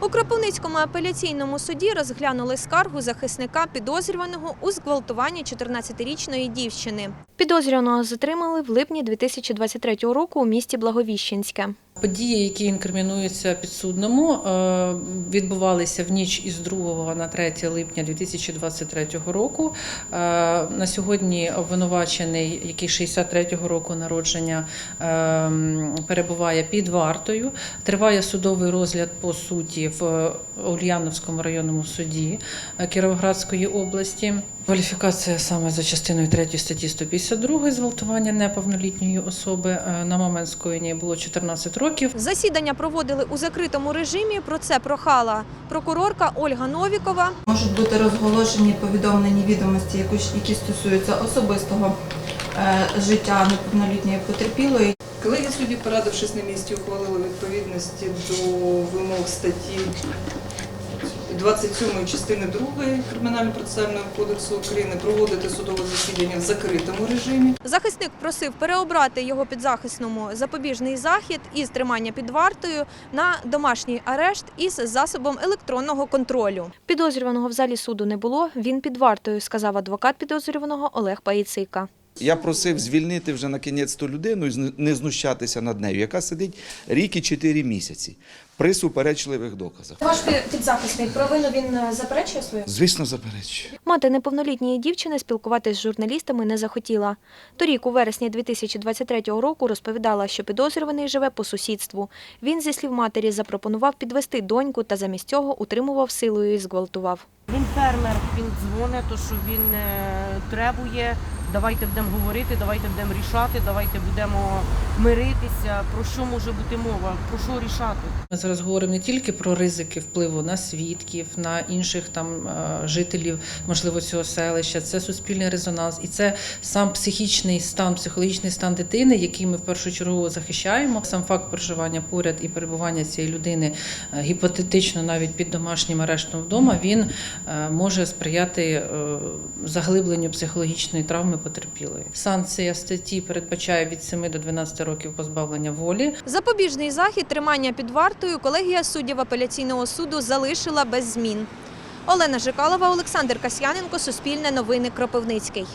У Кропивницькому апеляційному суді розглянули скаргу захисника підозрюваного у зґвалтуванні 14-річної дівчини. Підозрюваного затримали в липні 2023 року у місті Благовіщенське. Події, які інкримінуються підсудному, е, відбувалися в ніч із 2 на 3 липня 2023 року. Е, На сьогодні обвинувачений, який 63-го року народження, е, перебуває під вартою. Триває судовий розгляд по суті в Ульяновському районному суді Кіровоградської області. Кваліфікація саме за частиною 3 статті 152 зґвалтування неповнолітньої особи е, на момент скоєння було 14 років. Засідання проводили у закритому режимі. Про це прохала прокурорка Ольга Новікова. Можуть бути розголошені повідомлені відомості, які- які стосуються особистого е, життя неповнолітньої потерпілої. Колеги судді, порадившись на місці, ухвалили відповідності до вимог статті 27 частини 2 Кримінально-процесуального кодексу України проводити судове засідання в закритому режимі. Захисник просив переобрати його підзахисному запобіжний захід із тримання під вартою на домашній арешт із засобом електронного контролю. Підозрюваного в залі суду не було. Він під вартою, сказав адвокат підозрюваного Олег Паїцика. Я просив звільнити вже на кінець ту людину і не знущатися над нею, яка сидить рік і чотири місяці при суперечливих доказах. Ваш підзахисний провину він заперечує свою? Звісно, заперечую. Мати неповнолітньої дівчини спілкуватись з журналістами не захотіла. Торік, у вересні 2023 року, розповідала, що підозрюваний живе по сусідству. Він, зі слів матері, запропонував підвести доньку та замість цього утримував силою і зґвалтував. Він фермер, він дзвонить, то що він е, требує. Давайте будемо говорити, давайте будемо рішати, давайте будемо миритися. Про що може бути мова? Про що рішати? Зараз говоримо не тільки про ризики впливу на свідків, на інших там е, жителів, можливо, цього селища. Це суспільний резонанс, і це сам психічний стан, психологічний стан дитини, який ми в першу чергу захищаємо. Сам факт проживання поряд і перебування цієї людини е, гіпотетично навіть під домашнім арештом вдома, він е, може сприяти заглибленню психологічної травми потерпілої. Санкція статті передбачає від 7 до 12 років позбавлення волі. Запобіжний захід тримання під вартою колегія суддів апеляційного суду залишила без змін. Олена Жикалова, Олександр Касьяненко, Суспільне новини Кропивницький.